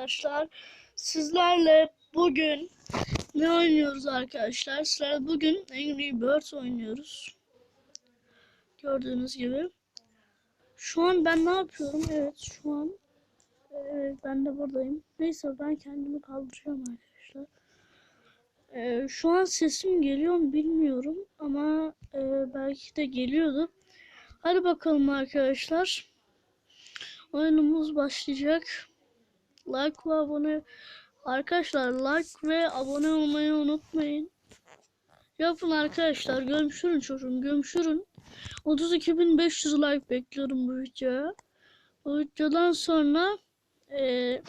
arkadaşlar. Sizlerle bugün ne oynuyoruz arkadaşlar? Sizlerle bugün Angry Birds oynuyoruz. Gördüğünüz gibi. Şu an ben ne yapıyorum? Evet şu an evet, ben de buradayım. Neyse ben kendimi kaldıracağım arkadaşlar. Ee, şu an sesim geliyor mu bilmiyorum ama e, belki de geliyordu. Hadi bakalım arkadaşlar. Oyunumuz başlayacak. Like ve abone Arkadaşlar like ve abone olmayı unutmayın. Yapın arkadaşlar. Gömşürün çocuğum. Gömşürün. 32.500 like bekliyorum bu videoya. Bu videodan sonra eee,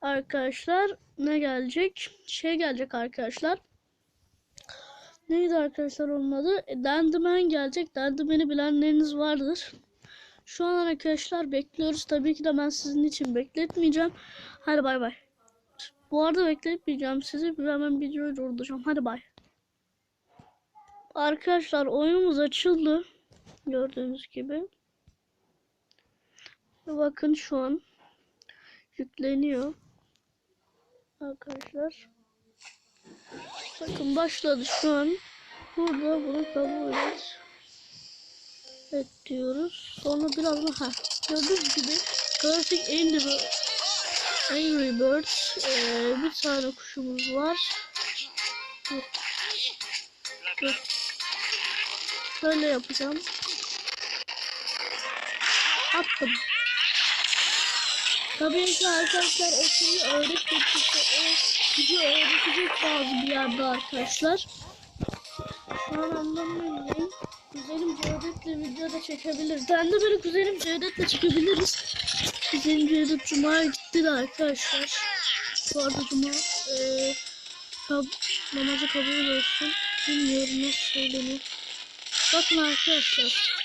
arkadaşlar ne gelecek? Şey gelecek arkadaşlar. Neydi arkadaşlar onun adı? E, Dandyman gelecek. Dandyman'i bilenleriniz vardır. Şu an arkadaşlar bekliyoruz. Tabii ki de ben sizin için bekletmeyeceğim. Hadi bay bay. Bu arada bekletmeyeceğim sizi. Hemen videoyu durduracağım. Hadi bay. Arkadaşlar oyunumuz açıldı. Gördüğünüz gibi. Bakın şu an yükleniyor. Arkadaşlar. Bakın başladı şu an. Burada bunu kabul et. Evet diyoruz. Sonra biraz daha gördüğünüz gibi klasik Angry, Angry Birds ee, bir tane kuşumuz var. Dur. Şöyle yapacağım. Attım. Tabii ki arkadaşlar o şeyi öğretecek. O gücü öğretecek bazı bir yerde arkadaşlar. Şu an anlamayın. Kuzenim Cevdet'le video da çekebiliriz. Ben de böyle kuzenim Cevdet'le çekebiliriz. Kuzenim Cevdet Cuma'ya gitti de arkadaşlar. Bu arada Cuma eee kab namazı kabul olsun. Bilmiyorum nasıl söyleniyor. Bakın arkadaşlar.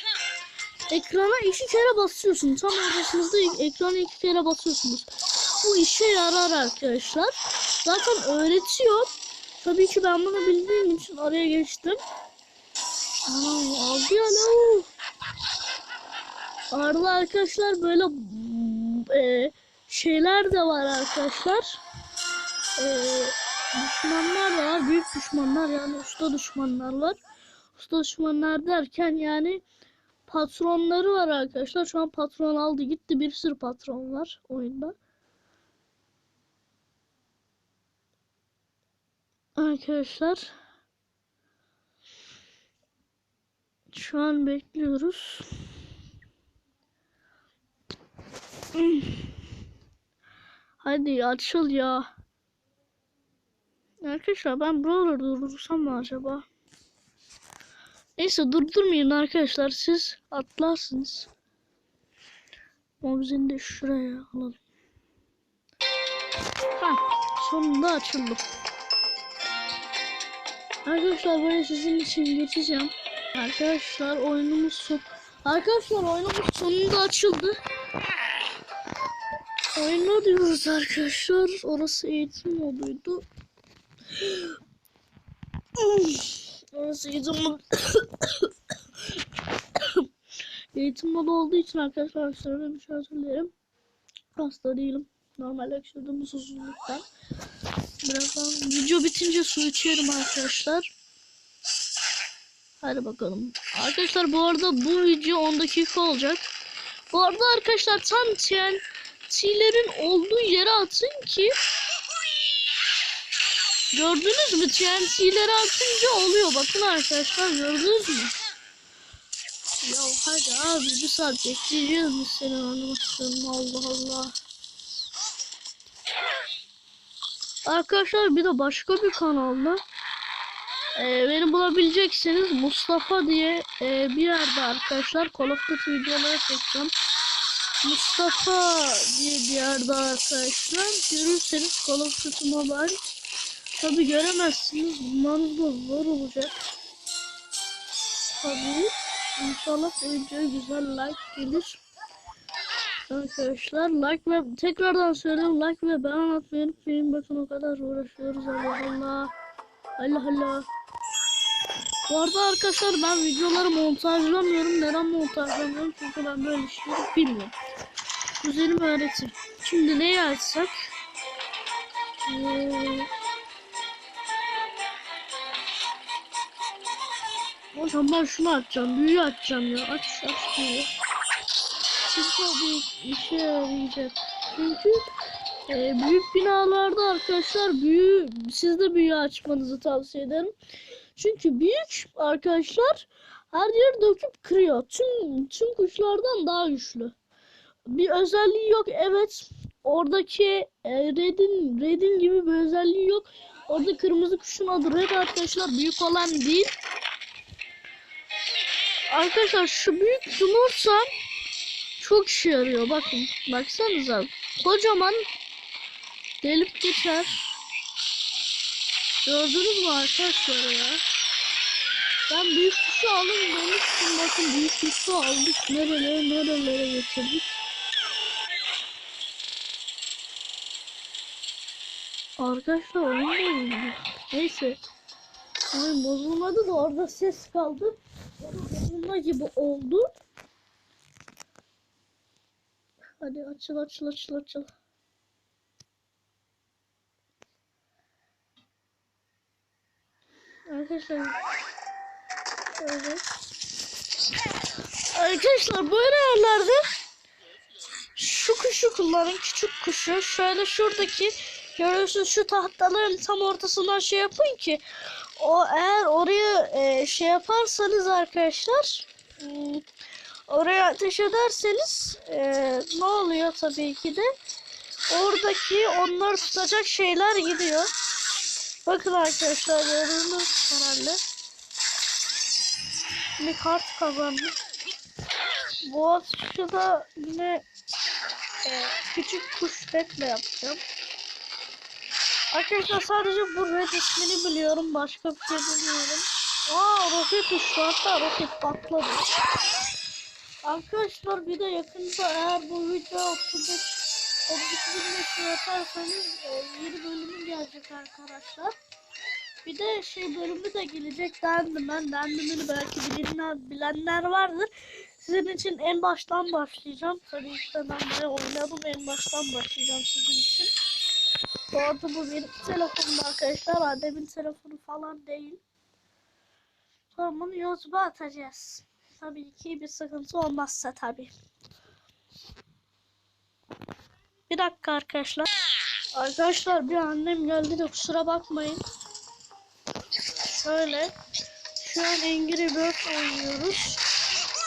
Ekrana iki kere basıyorsunuz. Tam ortasınızda ekrana iki kere basıyorsunuz. Bu işe yarar arkadaşlar. Zaten öğretiyor. Tabii ki ben bunu bildiğim için araya geçtim. Aa, aldı ya ne Arada arkadaşlar böyle e, şeyler de var arkadaşlar. E, düşmanlar var. Büyük düşmanlar yani usta düşmanlar var. Usta düşmanlar derken yani patronları var arkadaşlar. Şu an patron aldı gitti. Bir sürü patron var oyunda. Arkadaşlar şu an bekliyoruz. Hadi açıl ya. Arkadaşlar ben buraları durdursam mı acaba? Neyse durdurmayın arkadaşlar. Siz atlarsınız. Mobzini de şuraya alalım. Ha, sonunda açıldı. Arkadaşlar böyle sizin için geçeceğim. Arkadaşlar oyunumuz son... Arkadaşlar oyunumuz sonunda açıldı. Oyuna diyoruz arkadaşlar. Orası eğitim moduydu. Orası eğitim modu. eğitim modu olduğu için arkadaşlar söylemiş özür dilerim. Hasta değilim. Normal öksürdüğüm susuzluktan. Birazdan video bitince su içerim arkadaşlar. Hadi bakalım. Arkadaşlar bu arada bu video 10 dakika olacak. Bu arada arkadaşlar tam TNT'lerin olduğu yere atın ki Gördünüz mü? TNT'leri atınca oluyor. Bakın arkadaşlar gördünüz mü? Ya hadi abi bir saat bekleyeceğiz biz seni animasyonunu Allah Allah. Arkadaşlar bir de başka bir kanalda e, beni bulabileceksiniz Mustafa diye e, bir yerde arkadaşlar Call of Duty videoları çekeceğim. Mustafa diye bir yerde arkadaşlar görürseniz Call of Duty Mobile tabi göremezsiniz bulmanız zor olacak. Tabi inşallah bu videoya güzel like gelir. Arkadaşlar like ve tekrardan söylüyorum like ve beğen atmayı unutmayın. Bakın o kadar uğraşıyoruz Allah Allah. Allah Allah. Bu arada arkadaşlar ben videoları montajlamıyorum. Neden montajlamıyorum? Çünkü ben böyle işleri bilmiyorum. kuzenim öğretir. Şimdi neyi açsak? Ee, Hocam ben şunu açacağım. Büyüyü açacağım ya. Aç aç büyüyü. Çünkü o bir işe yarayacak. Çünkü e, büyük binalarda arkadaşlar büyü siz de büyü açmanızı tavsiye ederim. Çünkü büyük arkadaşlar her yeri döküp kırıyor. Tüm tüm kuşlardan daha güçlü. Bir özelliği yok evet. Oradaki e, Red'in Red'in gibi bir özelliği yok. Orada kırmızı kuşun adı Red arkadaşlar büyük olan değil. Arkadaşlar şu büyük yumurta çok işe yarıyor. Bakın. Baksanıza. Kocaman delip geçer. Gördünüz mü arkadaşlar ya? Ben büyük kuşu aldım demiştim. Bakın büyük kuşu aldık. Nerelere nerelere getirdik. Arkadaşlar oyun bozuldu. Neyse. Oyun bozulmadı da orada ses kaldı. Bozulma gibi oldu. Hadi açıl açıl açıl açıl. Arkadaşlar şöyle. Arkadaşlar böyle yerlerde şu kuşu kullanın küçük kuşu şöyle şuradaki görüyorsunuz şu tahtaların tam ortasından şey yapın ki o eğer oraya e, şey yaparsanız arkadaşlar hmm, oraya ateş ederseniz e, ne oluyor tabii ki de oradaki onları tutacak şeyler gidiyor. Bakın arkadaşlar gördüğünüz kararlı. Bir kart kazandım. Atışı da yine e, küçük kuş redle yapacağım. Arkadaşlar sadece bu red ismini biliyorum. Başka bir şey bilmiyorum. Aa roket uçtu. Hatta roket patladı. Arkadaşlar bir de yakında eğer bu video 35 32 bin metre yaparsanız e, yeni bölümü gelecek arkadaşlar. Bir de şey bölümü de gelecek dendim ben. Dendimini belki bilenler, bilenler vardır. Sizin için en baştan başlayacağım. Tabii işte ben oynadım en baştan başlayacağım sizin için. Bu arada bu benim telefonum arkadaşlar. Annemin telefonu falan değil. Sonra bunu YouTube'a atacağız. Tabii ki bir sıkıntı olmazsa tabii. Bir dakika arkadaşlar. Arkadaşlar bir annem geldi de kusura bakmayın. Şöyle. Şu an Angry Birds oynuyoruz.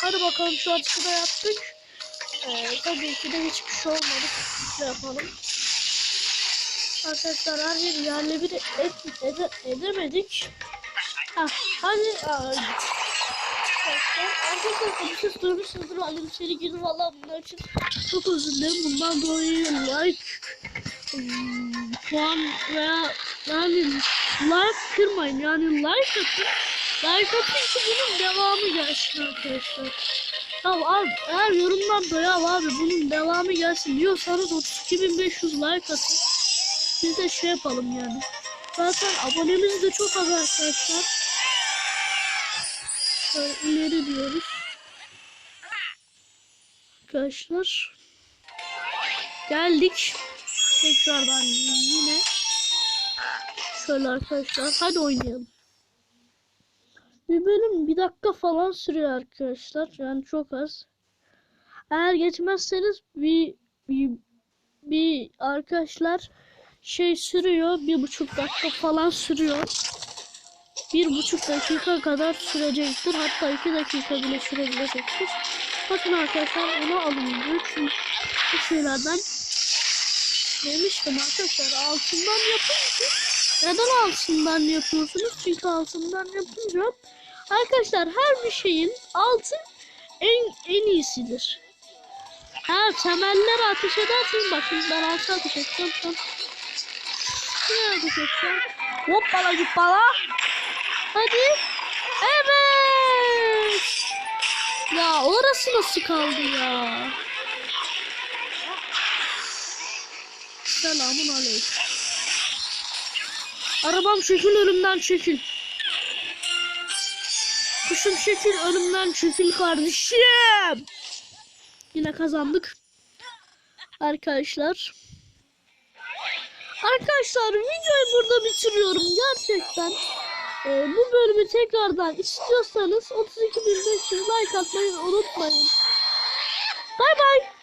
Hadi bakalım şu atışı da yaptık. Ee, tabii ki de hiçbir şey olmadı. Şöyle yapalım. Arkadaşlar her yeri yerle bir et, ede, edemedik. Ha, hadi. Aa, Arkadaşlar bir ses duymuşsunuzdur. Alim seni girdi valla bunlar için çok özür dilerim. Bundan dolayı like puan veya yani like kırmayın. Yani like atın. Like atın ki bunun devamı gelsin arkadaşlar. Tamam abi eğer yorumdan da ya abi bunun devamı gelsin diyorsanız 32.500 like atın. Biz de şey yapalım yani. Zaten abonemiz de çok az arkadaşlar. İleri diyoruz. Arkadaşlar. Geldik. Tekrardan yine. Şöyle arkadaşlar. Hadi oynayalım. Bir bölüm bir dakika falan sürüyor arkadaşlar. Yani çok az. Eğer geçmezseniz bir, bir, bir arkadaşlar şey sürüyor. Bir buçuk dakika falan sürüyor. Bir buçuk dakika kadar sürecektir. Hatta iki dakika bile sürebilecektir. Bakın arkadaşlar bunu alın. Çünkü bu şeylerden demiştim arkadaşlar. Altından yapınca neden altından yapıyorsunuz? Çünkü altından yapınca arkadaşlar her bir şeyin altı en en iyisidir. Eğer temeller ateş ederseniz bakın ben altı ateş edeceğim. Şuraya ateş edeceğim. Hoppala hoppala. Nasıl kaldı ya? Selamun aleyküm. Arabam çekil önümden çekil. Kuşum çekil önümden çekil kardeşim. Yine kazandık. Arkadaşlar. Arkadaşlar videoyu burada bitiriyorum. Gerçekten e, bu bölümü tekrardan istiyorsanız 32.500 like atmayı unutmayın. Bay bay.